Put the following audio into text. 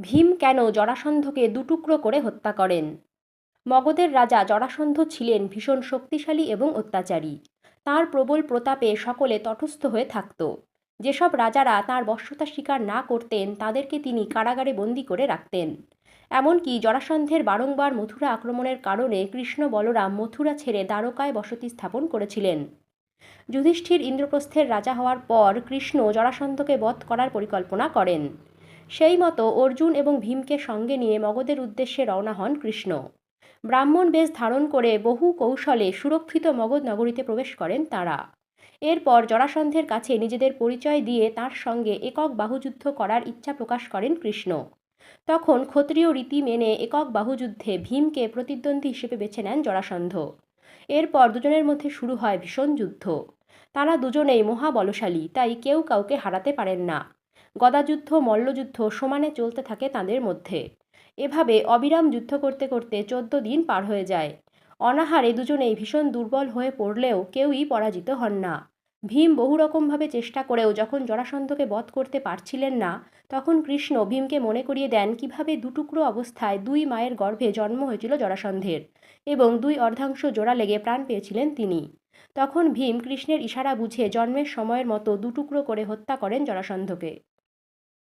ভীম কেন জরাসন্ধকে দুটুকরো করে হত্যা করেন? মগধের রাজা জরাসন্ধ ছিলেন ভীষণ শক্তিশালী এবং অত্যাচারী। তার প্রবল প্রতাপে সকলে তটস্থ হয়ে থাকত। যেসব রাজারা তার বশ্যতা স্বীকার না করতেন, তাদেরকে তিনি কারাগারে বন্দি করে রাখতেন। এমনকি জরাসন্ধের বারংবার মথুরা আক্রমণের কারণে কৃষ্ণ বলরাম মথুরা ছেড়ে দ্বারকায় বসতি স্থাপন করেছিলেন। যুধিষ্ঠির ইন্দ্রপ্রস্থের রাজা হওয়ার পর কৃষ্ণ জরাসন্ধকে বধ করার পরিকল্পনা করেন। সেই মতো অর্জুন এবং ভীমকে সঙ্গে নিয়ে মগধের উদ্দেশ্যে রওনা হন কৃষ্ণ। ব্রাহ্মণ বেশ ধারণ করে বহু কৌশলে সুরক্ষিত মগধ নগরীতে প্রবেশ করেন তারা। এরপর জরাসন্ধের কাছে নিজেদের পরিচয় দিয়ে তার সঙ্গে একক বাহুযুদ্ধ করার ইচ্ছা প্রকাশ করেন কৃষ্ণ। তখন ক্ষত্রিয় রীতি মেনে একক বাহুযুদ্ধে ভীমকে প্রতিদ্বন্দ্বী হিসেবে বেছে নেন জরাসন্ধ। এরপর দুজনের মধ্যে শুরু হয় ভীষণ যুদ্ধ। তারা দুজনেই মহাবলশালী, তাই কেউ কাউকে হারাতে পারেন না। গদাযুদ্ধ, মল্লযুদ্ধ সমানে চলতে থাকে তাদের মধ্যে। এভাবে অবিরাম যুদ্ধ করতে করতে চোদ্দ দিন পার হয়ে যায়। অনাহারে দুজনেই ভীষণ দুর্বল হয়ে পড়লেও কেউই পরাজিত হন না। ভীম বহু রকমভাবে চেষ্টা করেও যখন জরাসন্ধকে বধ করতে পারছিলেন না, তখন কৃষ্ণ ভীমকে মনে করিয়ে দেন কীভাবে দুটুকরো অবস্থায় দুই মায়ের গর্ভে জন্ম হয়েছিল জরাসন্ধের এবং দুই অর্ধাংশ জোড়া লেগে প্রাণ পেয়েছিলেন তিনি। তখন ভীম কৃষ্ণের ইশারা বুঝে জন্মের সময়ের মতো দুটুকরো করে হত্যা করেন জরাসন্ধকে।